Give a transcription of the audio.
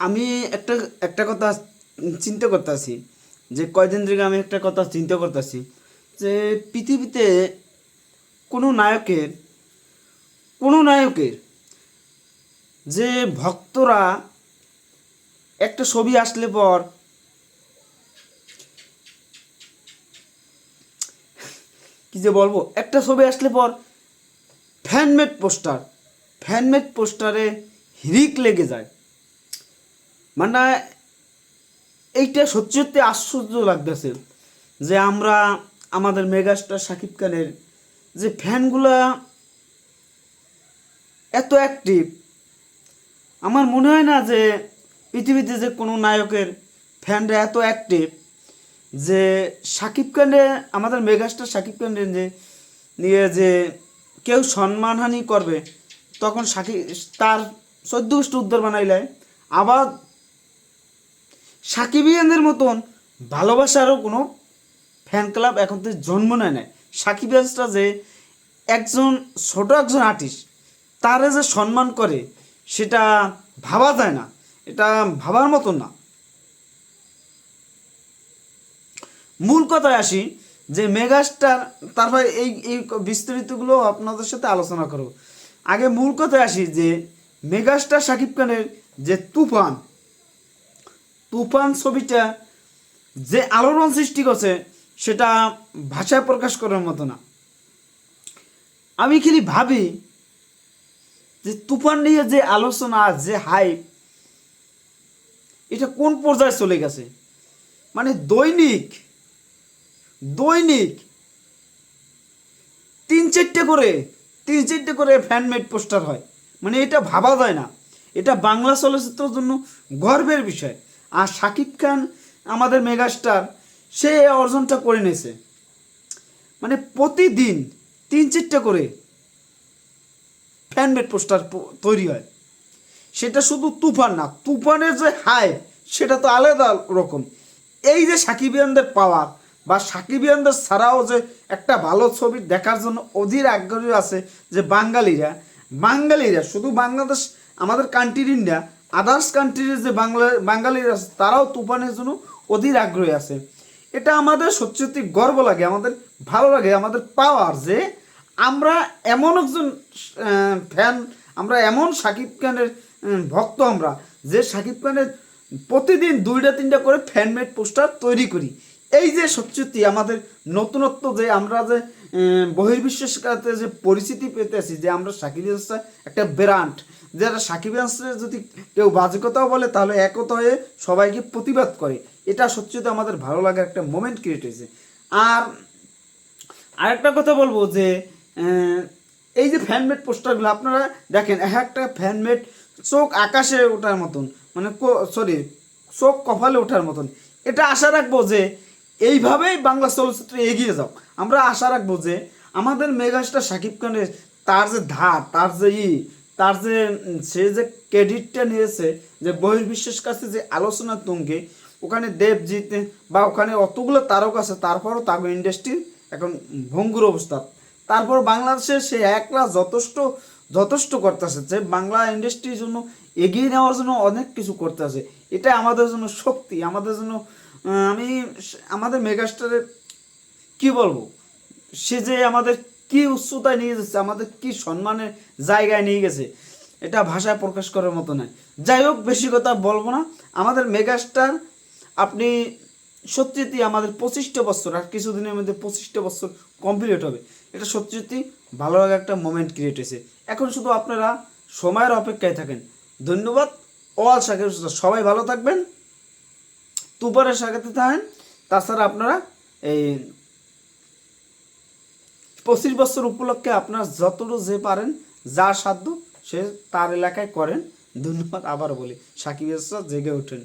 আমি একটা একটা কথা চিন্তা করতেছি, যে কয়দিন থেকে আমি একটা কথা চিন্তা করতেছি, যে পৃথিবীতে কোনো নায়কের কোনো নায়কের যে ভক্তরা একটা ছবি আসলে পর কি যে বলব, একটা ছবি আসলে পর ফ্যানমেড পোস্টার ফ্যানমেড পোস্টারে হিরিক লেগে যায়। মানে এইটা সত্যি সত্যি আশ্চর্য লাগতেছে যে আমরা আমাদের মেগাস্টার শাকিব খানের যে ফ্যানগুলা এত অ্যাক্টিভ আমার মনে হয় না যে পৃথিবীতে যে কোনো নায়কের ফ্যানরা এত অ্যাক্টিভ যে শাকিব খানে, আমাদের মেগাস্টার শাকিব খানের যে নিয়ে যে কেউ সম্মানহানি করবে, তখন শাকিব, তার গোষ্ঠী উদ্ধার বানাইলে আবার সাকিবিয়ানদের মতন। ভালোবাসারও কোনো ফ্যান ক্লাব এখন তো জন্ম নেয় নাই। সাকিবিয়ানসরা যে একজন, ছোট একজন আর্টিস্ট তারা যে সম্মান করে, সেটা ভাবা যায় না। এটা ভাবার মতন না। মূল কথায় আসি যে মেগাস্টার, তারপরে এই এই বিস্তারিতগুলো আপনাদের সাথে আলোচনা করব। আগে মূল কথায় আসি যে মেগাস্টার শাকিব খানের যে তুফান তুফান ছবিটা যে আলোড়ন সৃষ্টি করছে, সেটা ভাষায় প্রকাশ করার মতো না। আমি খালি ভাবি যে তুফান নিয়ে যে আলোচনা, যে হাইপ এটা কোন পর্যায়ে চলে গেছে? মানে দৈনিক দৈনিক তিন চারটে করে, তিন চারটে করে ফ্যানমেড পোস্টার হয়। মানে এটা ভাবা যায় না। এটা বাংলা চলচ্চিত্রের জন্য গর্বের বিষয়। আর শাকিব খান আমাদের মেগাস্টার, সে অর্জনটা করে নিয়েছে। মানে প্রতিদিন তিন চারটে করে ফ্যানমেড পোস্টার তৈরি হয়। সেটা শুধু তুফান না, তুফানের যে হাই সেটা তো আলাদা রকম। এই যে সাকিবিয়ানদের পাওয়ার বা সাকিবিয়ানদের ছাড়াও যে একটা ভালো ছবি দেখার জন্য অধীর আগ্রহী আছে যে বাঙালিরা বাঙালিরা, শুধু বাংলাদেশ, আমাদের কান্ট্রির ইন্ডিয়া আদার্স কান্ট্রির যে বাংলা বাঙালিরা আছে, তারাও তুফানের জন্য অধীর আগ্রহী আছে। এটা আমাদের সত্যি সত্যি গর্ব লাগে, আমাদের ভালো লাগে, আমাদের পাওয়ার যে আমরা এমন একজন ফ্যান আমরা এমন সাকিব খানের ভক্ত আমরা যে সাকিব খানের প্রতিদিন দুইটা, তিনটা করে ফ্যানমেড পোস্টার তৈরি করি। এই যে সত্যি আমাদের নতুনত্ব যে আমরা যে বহির্বিশ্বের কাছে যে পরিচিতি পেতেছি যে আমরা সাকিব হাসান একটা ব্র্যান্ড যারা সাকিব হাসানের যদি কেউ বাজে কথাও বলে, তাহলে একতা হয়ে সবাইকে প্রতিবাদ করে। এটা সত্যি সত্যি আমাদের ভালো লাগার একটা মোমেন্ট ক্রিয়েট হয়েছে। আর আরেকটা কথা বলব যে এই যে ফ্যানমেড পোস্টারগুলো আপনারা দেখেন, এক একটা ফ্যানমেড চোখ আকাশে ওঠার মতন মানে সরি চোখ কপালে ওঠার মতন। এটা আশা রাখব যে এইভাবেই বাংলা চলচ্চিত্রে এগিয়ে যাও। আমরা আশা রাখব যে আমাদের মেগাস্টার শাকিব খানের তার যে ধার, তার যে ই, তার যে, সে যে ক্রেডিটটা নিয়েছে, যে বহির্বিশ্বের কাছে যে আলোচনা তুঙ্গে, ওখানে দেবজিৎ বা ওখানে অতগুলো তারক আছে, তারপরও তাগো ইন্ডাস্ট্রির এখন ভঙ্গুর অবস্থা। তারপর বাংলাদেশে সে একলা যথেষ্ট যথেষ্ট করতেছে যে বাংলা ইন্ডাস্ট্রির জন্য এগিয়ে নেওয়ার জন্য অনেক কিছু করতেছে। এটা আমাদের জন্য শক্তি, আমাদের জন্য আমি আমাদের মেগাস্টারের কি বলব? সে যে আমাদের কি উচ্চতায় নিয়ে যাচ্ছে আমাদের কি সম্মানের জায়গায় নিয়ে গেছে, এটা ভাষায় প্রকাশ করার মতো নয়। যাই হোক, বেশি কথা বলব না। আমাদের মেগাস্টার, আপনি সত্যি সত্যি আমাদের পঁচিশটা বছর, আর কিছুদিনের মধ্যে পঁচিশটা বছর কমপ্লিট হবে। এটা সত্যি ভালো লাগা একটা মোমেন্ট ক্রিয়েট হয়েছে। এখন শুধু আপনারা সময়ের অপেক্ষায় থাকেন। ধন্যবাদ। অল শাকের সবাই ভালো থাকবেন। তুপারের সাথে থাকেন। তাছাড়া আপনারা এই পঁচিশ বছর উপলক্ষে আপনার যতটুকু যে পারেন, যা সাধ্য সে তার এলাকায় করেন। ধন্যবাদ, আবার বলি। সাকিব জেগে ওঠেন।